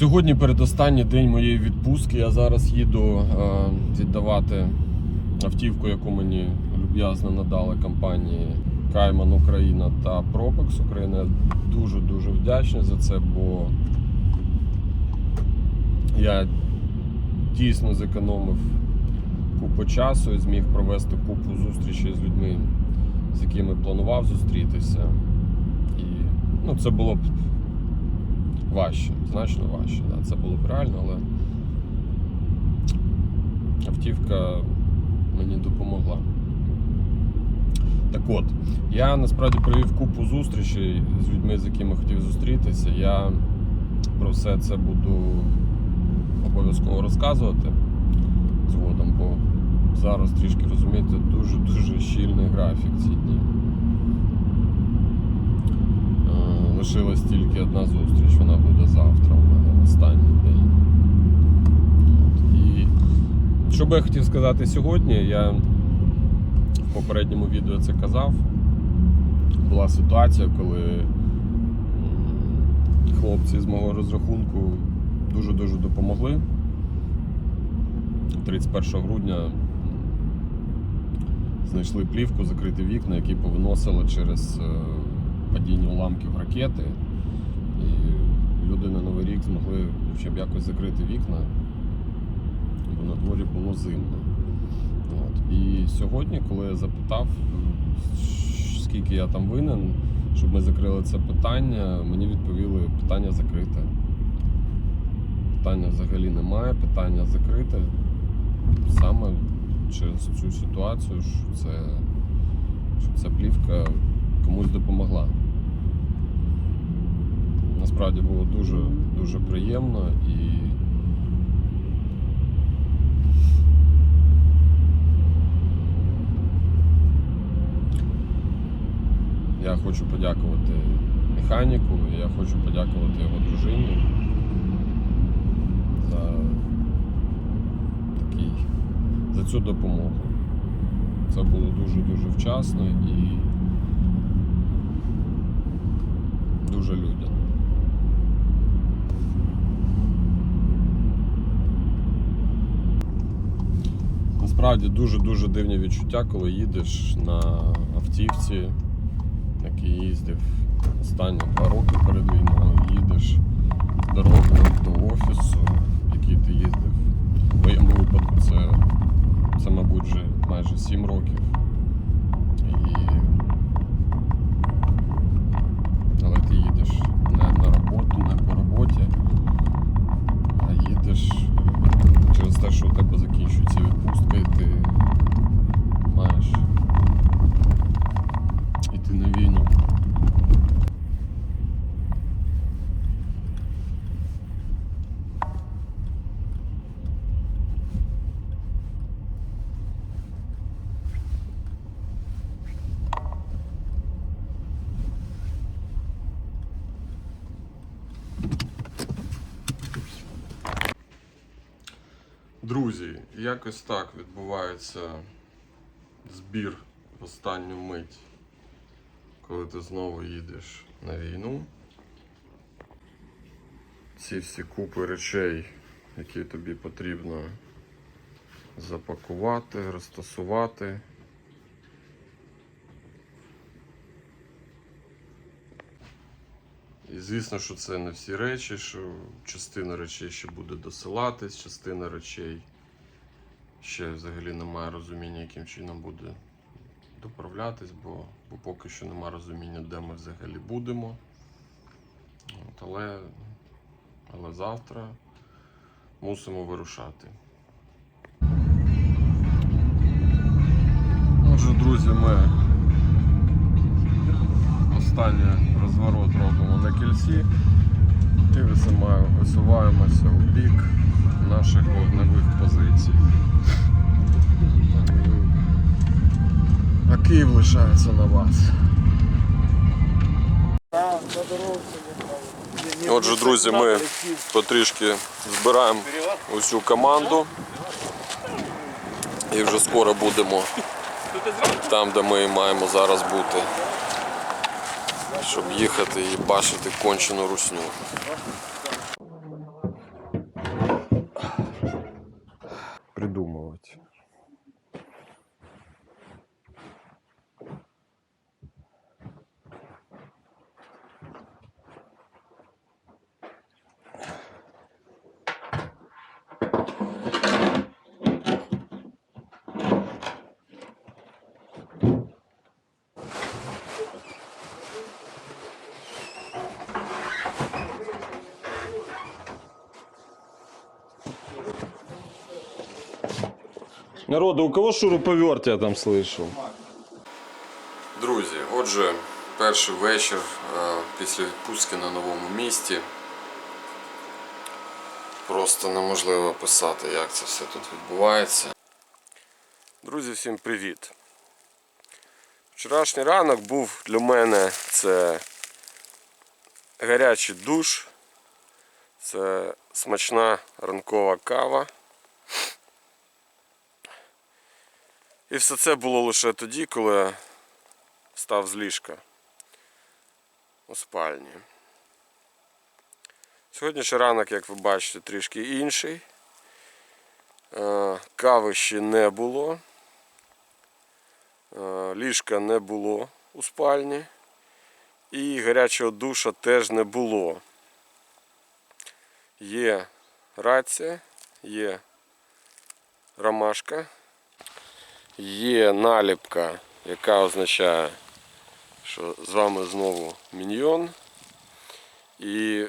Сьогодні передостанній день моєї відпустки. Я зараз їду е, віддавати автівку, яку мені люб'язно надали компанії Кайман Україна та Пропекс Україна. Я дуже дуже вдячний за це, бо я дійсно зекономив купу часу і зміг провести купу зустрічей з людьми, з якими планував зустрітися. І ну, це було важче, значно важче. Да. Це було б реально, але автівка мені допомогла. Так от, я насправді провів купу зустрічей з людьми, з якими хотів зустрітися. Я про все це буду обов'язково розказувати згодом, бо зараз трішки розумієте, дуже-дуже щільний графік ці дні. Е, Лишилась тільки одна зустріч, вона буде завтра у мене останній день. І що би я хотів сказати сьогодні, я в попередньому відео це казав. Була ситуація, коли хлопці з мого розрахунку дуже-дуже допомогли. 31 грудня знайшли плівку, закриті вікна, які повиносили через е, падіння уламків ракети. І люди на Новий рік змогли хоча б якось закрити вікна, бо на дворі було зимно. От. І сьогодні, коли я запитав, скільки я там винен, щоб ми закрили це питання, мені відповіли, питання закрите. Питання взагалі немає, питання закрите. Саме через цю ситуацію, що це, що ця плівка комусь допомогла. Насправді було дуже, дуже приємно і я хочу подякувати механіку, я хочу подякувати його дружині за такий, за цю допомогу. Це було дуже-дуже вчасно і дуже людяно. Насправді дуже-дуже дивні відчуття, коли їдеш на автівці, який їздив останні два роки перед війною, їдеш дорогою до офісу, який ти їздив. В моєму випадку це, це мабуть, вже майже 7 років. І... Але ти їдеш не на роботу, не по роботі, а їдеш через те, що у тебе закінчується відпустка, і ти маєш іти на війну. Друзі, якось так відбувається збір в останню мить, коли ти знову їдеш на війну. Ці всі купи речей, які тобі потрібно запакувати, розтасувати. І звісно, що це не всі речі, що частина речей ще буде досилатись, частина речей ще взагалі немає розуміння, яким чином буде доправлятись, бо, бо поки що немає розуміння, де ми взагалі будемо. От, але, але завтра мусимо вирушати. Отже, друзі, ми останній розворот робимо на кільці і висуваємося у бік наших вогневих позицій. А Київ лишається на вас. Отже, друзі, ми потрішки збираємо усю команду і вже скоро будемо там, де ми маємо зараз бути, щоб їхати і бачити кончену русню. Придумувати. Народу, у кого шуруповерт я там слышал? Друзі, отже, перший вечір е, після відпустки на новому місті. Просто неможливо описати, як це все тут відбувається. Друзі, всім привіт! Вчорашній ранок був для мене це гарячий душ, це смачна ранкова кава. І все це було лише тоді, коли я встав з ліжка у спальні. Сьогоднішній ранок, як ви бачите, трішки інший. Е, Кави ще не було. Е, Ліжка не було у спальні. І гарячого душа теж не було. Є рація, є ромашка є наліпка, яка означає, що з вами знову міньйон. І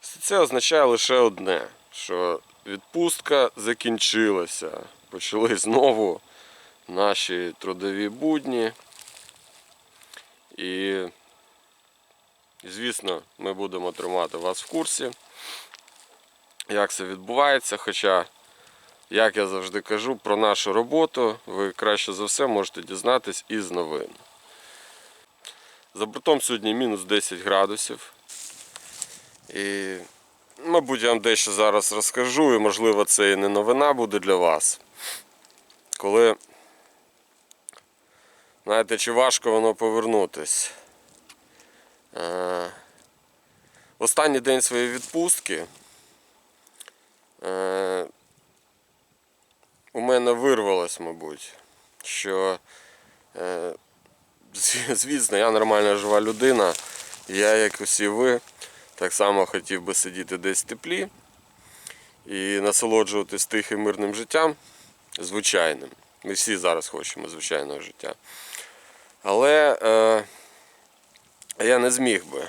це означає лише одне, що відпустка закінчилася. Почали знову наші трудові будні. І, звісно, ми будемо тримати вас в курсі, як це відбувається. Хоча як я завжди кажу, про нашу роботу ви краще за все можете дізнатись із новин. За бортом сьогодні мінус 10 градусів. І, мабуть, я вам дещо зараз розкажу, і можливо це і не новина буде для вас. Коли, знаєте, чи важко воно повернутись. Е, В останній день своєї відпустки. У мене вирвалось, мабуть, що, е, звісно, я нормальна жива людина. Я, як усі ви, так само хотів би сидіти десь в теплі і насолоджуватись тихим мирним життям, звичайним. Ми всі зараз хочемо звичайного життя. Але е, я не зміг би.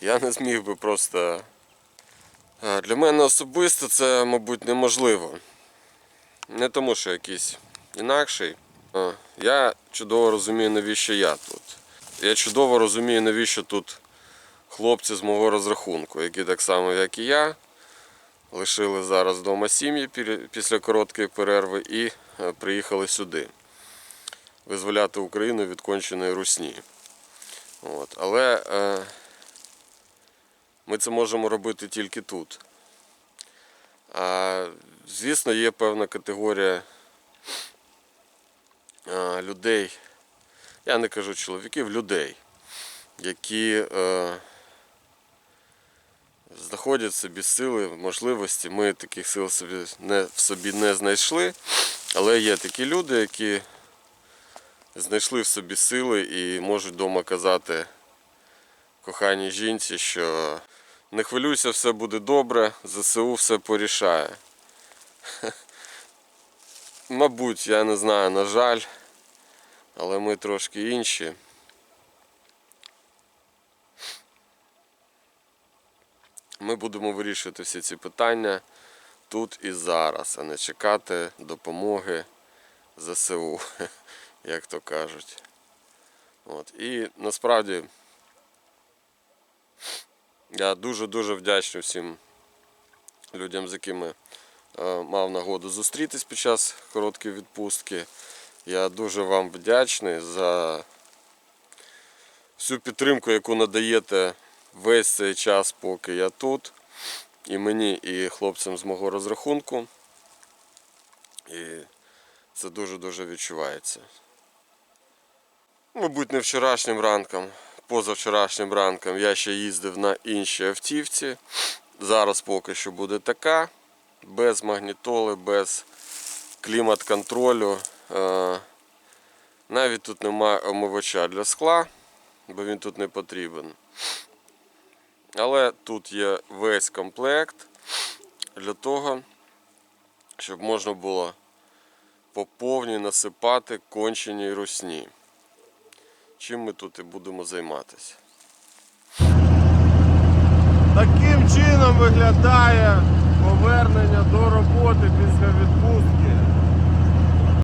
Я не зміг би просто Для мене особисто це, мабуть, неможливо. Не тому, що якийсь інакший. Я чудово розумію, навіщо я тут. Я чудово розумію, навіщо тут хлопці з мого розрахунку, які так само, як і я, лишили зараз вдома сім'ї після короткої перерви і е, приїхали сюди. Визволяти Україну від конченої русні. От. Але е, ми це можемо робити тільки тут. А, звісно, є певна категорія а, людей, я не кажу чоловіків, людей, які е, знаходять собі сили, можливості. Ми таких сил собі не, в собі не знайшли, але є такі люди, які знайшли в собі сили і можуть вдома казати коханій жінці, що не хвилюйся, все буде добре, ЗСУ все порішає. Мабуть, я не знаю, на жаль, але ми трошки інші. Ми будемо вирішувати всі ці питання тут і зараз, а не чекати допомоги ЗСУ, як то кажуть. От. І насправді я дуже-дуже вдячний всім людям, з якими е, мав нагоду зустрітись під час короткої відпустки. Я дуже вам вдячний за всю підтримку, яку надаєте весь цей час, поки я тут. І мені, і хлопцям з мого розрахунку. І це дуже-дуже відчувається. Мабуть, не вчорашнім ранком, позавчорашнім ранком я ще їздив на іншій автівці. зараз поки що буде така, без магнітоли, без клімат-контролю. Е, Навіть тут немає омивача для скла, бо він тут не потрібен. Але тут є весь комплект для того, щоб можна було по повній насипати кончені русні. Чим ми тут і будемо займатися. Таким чином виглядає повернення до роботи після відпустки.